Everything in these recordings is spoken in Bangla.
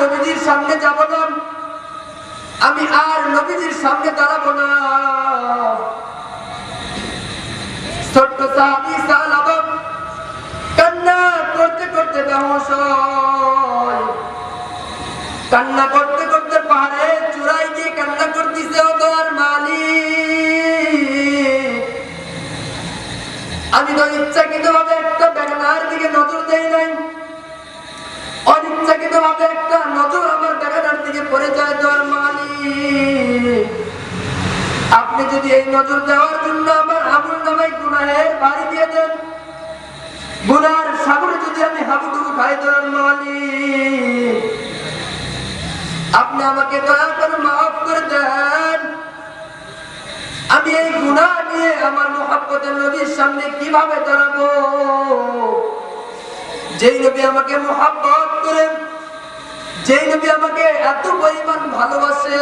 নবীজির সামনে যাব না। আমি আর নবীজির সামনে দাঁড়াবো না। ছোট্ট সাহাবি কান্না করতে করতে হয়। কান্না করতে করতে পাহাড়ে চূড়ায় গিয়ে কান্না করতেছে মালিক। আমি তো ইচ্ছাকৃত ভাবে একটা বেগানার দিকে নজর দেই নাই। অনিচ্ছাকৃত ভাবে একটা পড়ে যায় তোমার মালিক। আপনি যদি এই নজর দেওয়ার জন্য আমার আমল নামাই গুনাহের বাড়ি দিয়ে দেন, গুনার সাগরে যদি আমি হাবুডুবু খাই দেওয়ার মালিক, আপনি আমাকে দয়া করে মাফ করে দেন। আমি এই গুনাহ নিয়ে আমার মোহাব্বতের নবীর সামনে কীভাবে দাঁড়াবো? যেই নবী আমাকে মোহাব্বত করেন যেই নবী আমাকে এত পরিমাণ ভালোবাসে,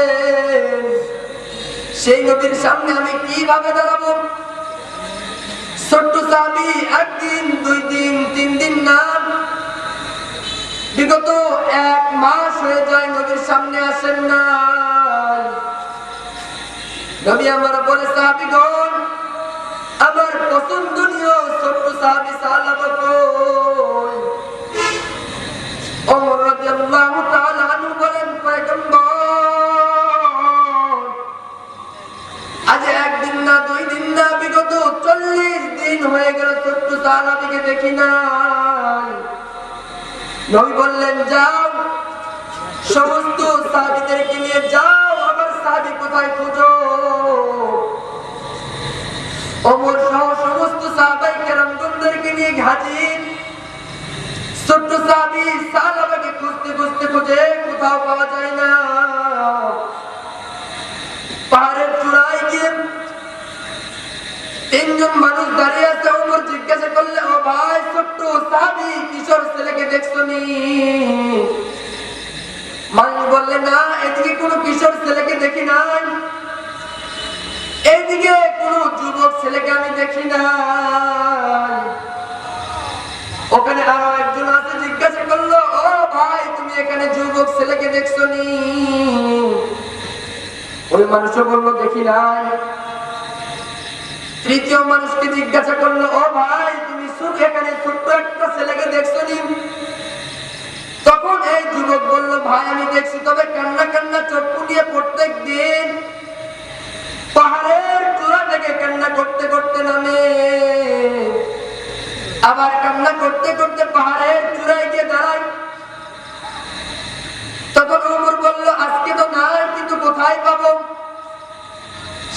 সেই নবীর সামনে আমি কীভাবে দাঁড়াবো? ছোট্ট সাহাবি একদিন, দুই দিন, তিন দিন না, বিগত এক মাস হয়ে যায় নবীর সামনে আসেন না। নবী আমার বলে, সাহাবিগণ, আমার পছন্দনীয় ছোট্ট সাহাবি সাহাবা হয়ে গেল ছোট্ট সাহাবিকে দেখি নাই। নবী বললেন, যাও, সমস্ত সাহাবিদেরকে নিয়ে যাও, আমার সাহাবি কোথায় খুঁজো? অমর সহ সমস্ত সাহাবাই কেরামগণদেরকে নিয়ে হাজির। ছোট্ট সাহাবি সাহাবাকে খুঁজতে খুঁজতে খুঁজে কোথাও পাওয়া যায় না। পাহাড়ের চূড়ায় গিয়ে তিনজন মানুষ দাঁড়িয়ে জিজ্ঞাসা করলে, ও ভাই, ছোট্ট সাহাবি কিশোর ছেলেকে দেখছ নি? মানুষ বললে, না, এদিকে কিশোর ছেলেকে দেখি নাই। যুবক ছেলেকে আমি দেখি নাই। ওখানে আরও একজন আছে, জিজ্ঞাসা করল, ও ভাই, তুমি এখানে যুবক ছেলেকে দেখছ নি? ওই মানুষও বলল, দেখি নাই। তৃতীয় মানুষকে জিজ্ঞাসা করল, ও ভাই, তুমি সুখ এখানে? ছোট্ট একটা ছেলেকে দেখছ নি? তখন এই যুবক বলল, ভাই, আমি দেখছি, তবে কান্না কান্না চক্ষু নিয়ে প্রত্যেক দিন পাহাড়ের চূড়া থেকে কান্না করতে করতে নামে। আবার কান্না করতে করতে পাহাড়ের চূড়ায় গিয়ে দাঁড়ায়। তখন ওমর বলল, আজকে তো নাই, কিন্তু কোথায় পাবো?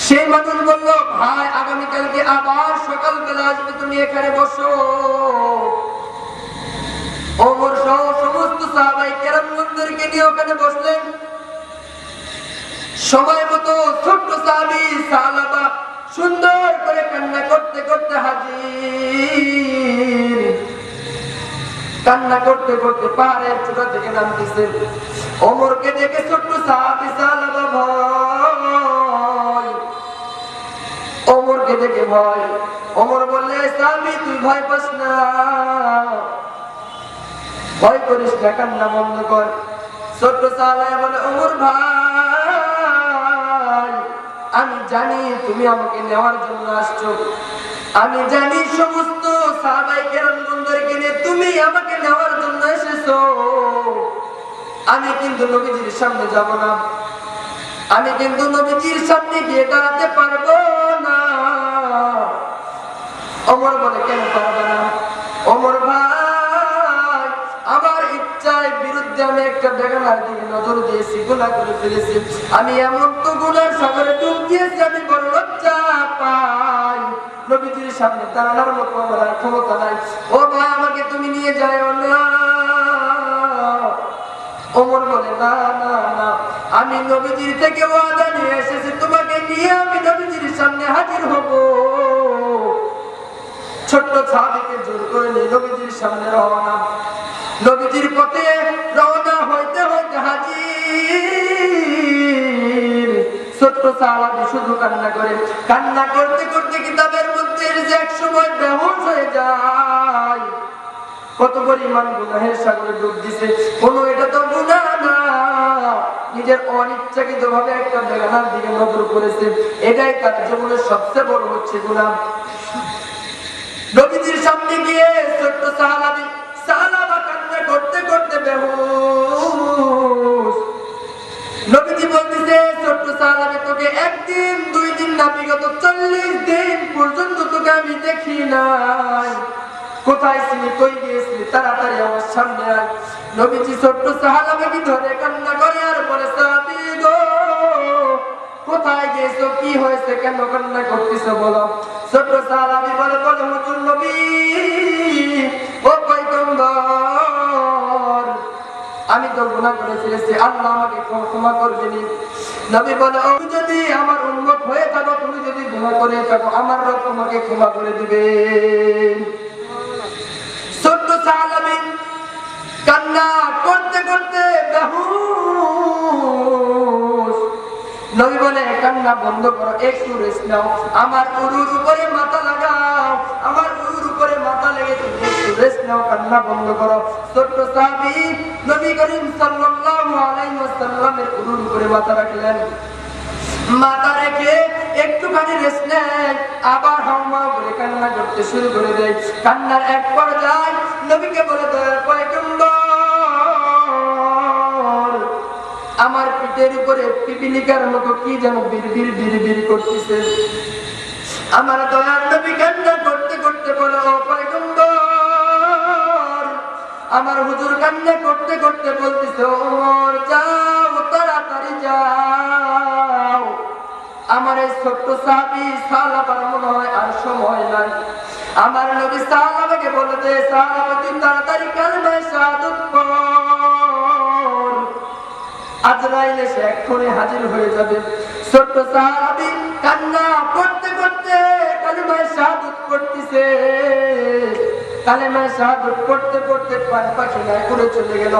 সেই মানুষ বলল, ভাই, আগামীকালকে আবার সকালবেলা আসবে তুমি এখানে বসো। ওমর সহ সমস্ত সাহাবাই কেরামগঞ্জদেরকে নিয়ে ওখানে বসলেন। সময় মতো ছোট্ট সাহাবি সাহাবা সুন্দর করে কান্না করতে করতে হাজির। কান্না করতে করতে পাহাড়ের চূড়া থেকে নামতেছে ওমরকে দেখে ছোট্ট সাহাবি সাহাবা ভয় দেখে ভয়। ওমর বললে সাহাবি তুই ভয় পাস না। ভয় করিস না, কান্না বন্ধ কর। ছোট্ট সাহাবায় বলে, ওমর ভাই, আমি জানি তুমি আমাকে নেওয়ার জন্য আসছো। আমি জানি সমস্ত সাহাবাই কেরামগঞ্জদেরকে নিয়ে তুমি আমাকে নেওয়ার জন্য এসেছ। আমি কিন্তু নবীজির সামনে যাব না। আমি কিন্তু নবীজির সামনে গিয়ে দাঁড়াতে পারব। অমর বলে, কেন পারবে না? অমর ভাই, আমার ইচ্ছায় বিরুদ্ধে আমি একটা বেগানার দিকে নজর দিয়েছি গুণা করে ফেলেছি। আমি এমন তো গুণার সাগরে ডুব দিয়েছি, আমি বড় লজ্জা পাই। নবীজির সামনে দাঁড়ানোর আমার ক্ষমতা নাই। ও ভাই, আমাকে তুমি নিয়ে যায় না। ওমর বলে, না না না, আমি নবীজির থেকে ওয়াদা নিয়ে এসেছি, তোমাকে নিয়ে আমি নবীজির সামনে হাজির হব। ছোট্ট সাহাবিকে জোর করে নিয়ে নবীজির সামনে রওনা। নবীজির পথে রওনা হইতে হইতে হাজির। ছোট্ট সাহাবি শুধু কান্না করে। কান্না করতে করতে কিতাবের এক সময় বেহুশ হয়ে যায়। কত পরিমাণ গুনাহের সাগরে ডুব দিছে। কোনো এটা তো গুনাহ না। নিজের অনিচ্ছাকৃত ভাবে একটা বেগানার দিকে নজর করেছে এটাই তার জীবনের সবচেয়ে বড় হচ্ছে গুনাহ। নবীজির সামনে গিয়ে ছোট্ট সাহালাবি সাহালাবা কান্না করতে করতে বেহুশ। নবীজি বলতেছে, ছোট্ট সাহালাবি তোকে একদিন, দুই দিন না, বিগত চল্লিশ দিন পর্যন্ত তোকে আমি দেখি নাই। কোথায় ছিলি, কই গিয়েছিলি? তাড়াতাড়ি আমার সামনে আয়। নবীজি ছোট্ট সাহালাবাকে ধরে কান্না করে আর বলে, সাহাবি গো কোথায় গেছো কি হয়েছে? কেন কান্না করতেছো বলো? ছোট্ট সাহাবি বলে বলে, হুজুর নবী, ও পয়গম্বর, আমি তো গুনাহ করে ফেলেছি আল্লাহ আমাকে ক্ষমা- করবেনি নবী বলে, ও, যদি আমার উন্মত হয়ে থাকো, তুমি যদি গুনাহ করে থাকো, আমার রব তোমাকে ক্ষমা করে দিবে ছোট্ট সাহাবি বলে কান্না বন্ধ করো একটু রেস্ট নাও। আমার উরুর উপরে মাথা লাগাও, আমার উরুর উপরে মাথা লেগে একটু রেস্ট নাও, কান্না বন্ধ করো। ছোট্ট সাহাবী নবী করিম সাল্লাল্লাহু আলাইহি ওয়াসাল্লামের উরুর উপরে মাথা রাখলেন। মাথা রেখে একটুখানি রেস্ট নেয়, আবার হাওমা করে কান্না করতে শুরু করে দেয়। কান্নার এক পর্যায়ে নবীকে বলে দয়ার পয়গম্বর পিঠের উপরে পিপিলিকার মতো কি যেন বিড়বিড় বিড়বিড় করতেছে। আমার দয়ার নবী কান্না করতে করতে বলে, ও পয়গম্বর? আমার হুজুর কান্না করতে করতে বলতেছে ওমর যাও, তাড়াতাড়ি যাও। আমার এই ছোট্ট সাহাবি সালাবার মনে হয় আর সময় নাই। আমার নবী সাহাবাকে বলে দে তুই তাড়াতাড়ি কালমায় শাহাদত পড় আজরাইল এসে এক্ষুনি হাজির হয়ে যাবে। ছোট্ট সাহাবি কান্না করতে করতে কালিমায় শাহাদত করতেছে। শাহাদত করতে করতে পান পাখি না করে চলে গেল।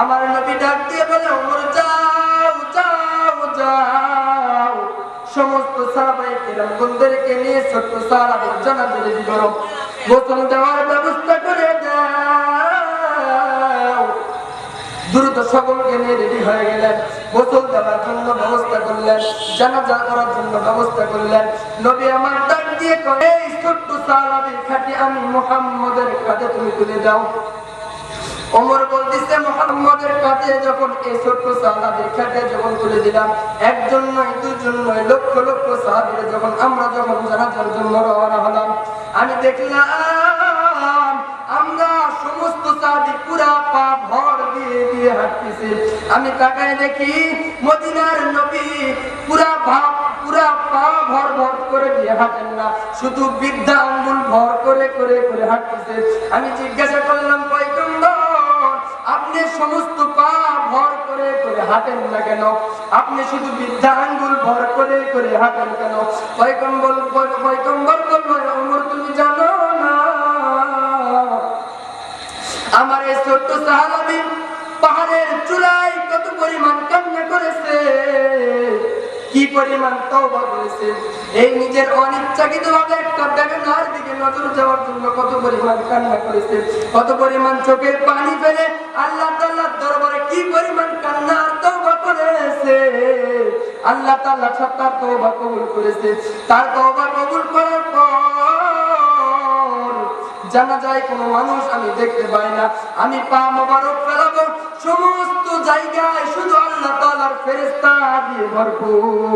আমার নবী ডাক দিয়ে বলে, ওমর, যাও যাও যাও। সমস্ত সাহাবাই কিরাম, বন্ধুদেরকে নিয়ে ছোট্ট সাহাবের জানাজা রেডি করো গোসল দেওয়ার ব্যবস্থা সকলকে নিয়ে রেডি হয়ে গেলেন। গোসল দেওয়ার জন্য ব্যবস্থা করলেন করার জন্য ব্যবস্থা করলেন। নবী আমার দিয়ে কয়, এই ছোট্ট সাহাবীর খাটি আমি মুহাম্মদের তুমি তুলে দাও। ওমর বলতেছে মোহাম্মদের কাছে যখন এই ছোট্ট সাহাবীর খাটে যখন তুলে দিলাম একজন নয় দুজন নয় লক্ষ লক্ষ সাহাবীর যখন আমরা যখন জানাজার জন্য রওনা হলাম আমি দেখলাম দিয়ে আমি তাকায় দেখি মদিনার নবী পুরা ভাব, পুরা পা ভর ভর করে দিয়ে হাঁটেন না। শুধু বৃদ্ধা আঙ্গুল ভর করে করে করে হাঁটতেছে। আমি জিজ্ঞাসা করলাম, পয়গম্বর, আপনি সমস্ত পা ভর করে করে হাঁটেন না কেন? আপনি শুধু বৃদ্ধা আঙ্গুল ভর করে করে হাঁটেন কেন? পয়গম্বর পয়গম্বর বলল ওমর তুমি জানো না। আমার এই ছোট্ট সাহাবি পরিমাণ তওবা করেছে। এই নিজের অনিচ্ছাকৃত ভাবে একটা বেগানার দিকে নজর যাওয়ার জন্য কত পরিমাণ কান্না করেছে, কত পরিমাণ চোখের পানি ফেলে আল্লাহ তাআলার দরবারে কি পরিমাণ কান্না আর তওবা করেছে? আল্লাহ তাআলা তার তওবা কবুল করেছে। তার তওবা কবুল করার পর জানা যায় কোনো মানুষ আমি দেখতে পাই না। আমি পা মোবারক ফেলাবো, সমস্ত জায়গায় শুধু আল্লাহ তাআলার ফেরেশতা দিয়ে ভরপুর।